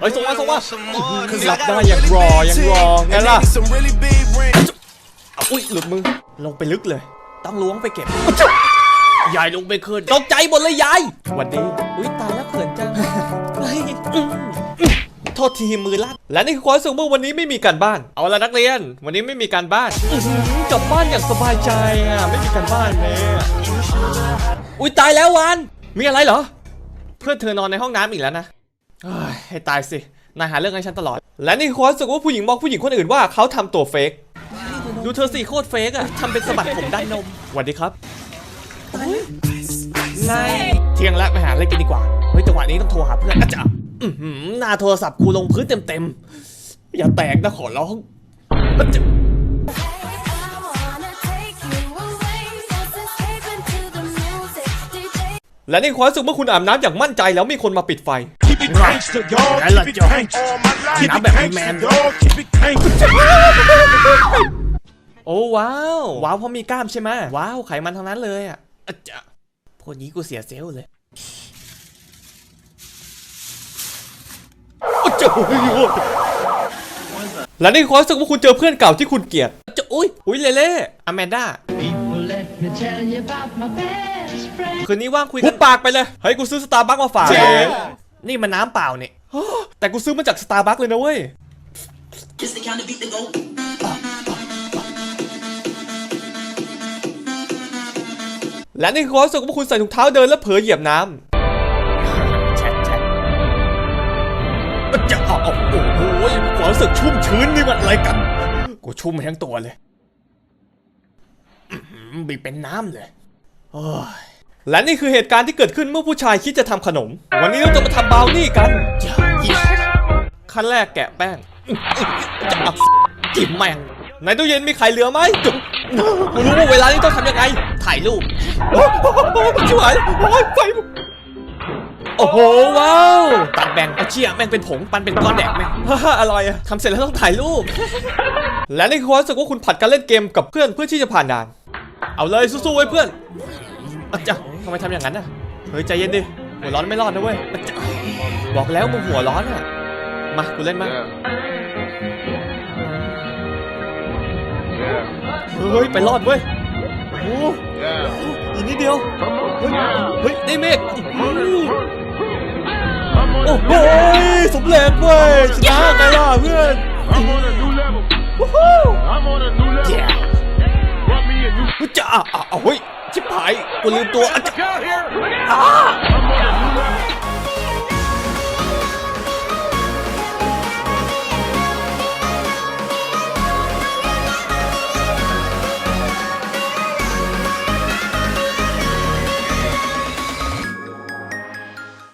เฮ้ยส่งมาส่งมาหลับได้อย่างรอยังรอไงล่ะอุ้ยหลุดมือลงไปลึกเลย ต้องล้วงไปเก็บยายลงไปคืนตกใจหมดเลยยายหวันดีอุ้ยตายแล้วเขินจังเฮ้ยอืมอืมโทษทีมือลั่นและนี่คือความรู้สึกเมื่อวันนี้ไม่มีการบ้าน เอาละนักเรียน วันนี้ไม่มีการบ้านอื้อหือกลับบ้านอย่างสบายใจอะไม่มีการบ้านเลยอะอุ้ยตายแล้ววัน มีอะไรเหรอ เพื่อนเธอนอนในห้องน้ำอีกแล้วนะเฮ้ย ให้ตายสิ นายหาเรื่องให้ฉันตลอด และนี่คือความรู้สึกว่าผู้หญิงบอกผู้หญิงคนอื่นว่าเขาทำตัวเฟกดูเธอสิโคตรเฟกอะทำเป็นสะบัดผมด้านนมสวัสดีครับเที่ยงแล้วไปหาอะไรกินดีกว่า เฮ้ยจังหวะนี้ต้องโทรหาเพื่อนอาจารย์หน้าโทรศัพท์กูลงพื้นเต็มๆ อย่าแตกนะขอร้องอาจารย์ I wanna take you away, just escape into the music, DJ. และในความรู้สึกเมื่อคุณอาบน้ำอย่างมั่นใจแล้วมีคนมาปิดไฟ Keep it gangster, y'all. I like Keep it y'all. gangster. Keep Nah, it bet gangster, man. y'all. Keep it gangster. โอ้ว้าว ว้าวเพราะมีกล้ามใช่ไหมว้าวไขมันทั้งนั้นเลยอะอาจารย์พวกนี้กูเสียเซลล์เลยโอ้เจ้าและนี่ความรู้สึกว่าคุณเจอเพื่อนเก่าที่คุณเกลียดจะอุ้ยอุ้ยเล่เล่อแมนด้า People, let me tell you about my best friend. คืนนี้ว่างคุยกันปากไปเลย เฮ้ยกูซื้อสตาร์บัคมาฝากเจ๊ นี่มันน้ำเปล่าเนี่ยแต่กูซื้อมาจากสตาร์บัคเลยนะเว้ย It's the kind of beat that go. และนี่คือความรู้สึกว่าคุณใส่ถุงเท้าเดินแล้วเผลอเหยียบน้ำแชทแชทจะเอาเอาโอ้โหความรู้สึกชุ่มชื้นนี่มันอะไรกัน กูชุ่มไปทั้งตัวเลยอื้อหือบีบเป็นน้ำเลย โอ้ย และนี่คือเหตุการณ์ที่เกิดขึ้นเมื่อผู้ชายคิดจะทำขนม วันนี้เราจะมาทำบราวนี่กัน ขั้นแรกแกะแป้งจะเอาจิ้มแมงในตู้เย็นมีไข่เหลือไหมจุ๊บกูรู้ว่าเวลานี้ต้องทำยังไง ถ่ายรูปโอ้โหช่วยโอ้ยไฟโอ้โหว้าวตัดแบ่งเอาเชี่ยแม่งเป็นผงปันเป็นก้อนแดกแม่งอร่อยอะทำเสร็จแล้วต้องถ่ายรูป และนี่คือความรู้สึกว่าคุณผัดกันเล่นเกมกับเพื่อนเพื่อที่จะผ่านด่าน เอาเลยสู้ๆไว้เพื่อนอาจารย์ ทำไมทำอย่างนั้นอะเฮ้ยใจเย็นดิ หัวร้อนไม่รอดนะเว้ยอาจารย์บอกแล้วมึงหัวร้อนอะมากูเล่นมาเฮ้ยไปรอดเว้ยโอ้โหอีกนิดเดียวเฮ้ยเฮ้ยได้เมฆโอ้โหสำเร็จเว้ยชนะไงล่ะเพื่อน I'm on a new level. วู้ฮู้ I'm on a new level. แย่ Brought me a new เฮ้ยจะอะอะอะเฮ้ย ชิบหายกูลืมตัวอะจะ out here.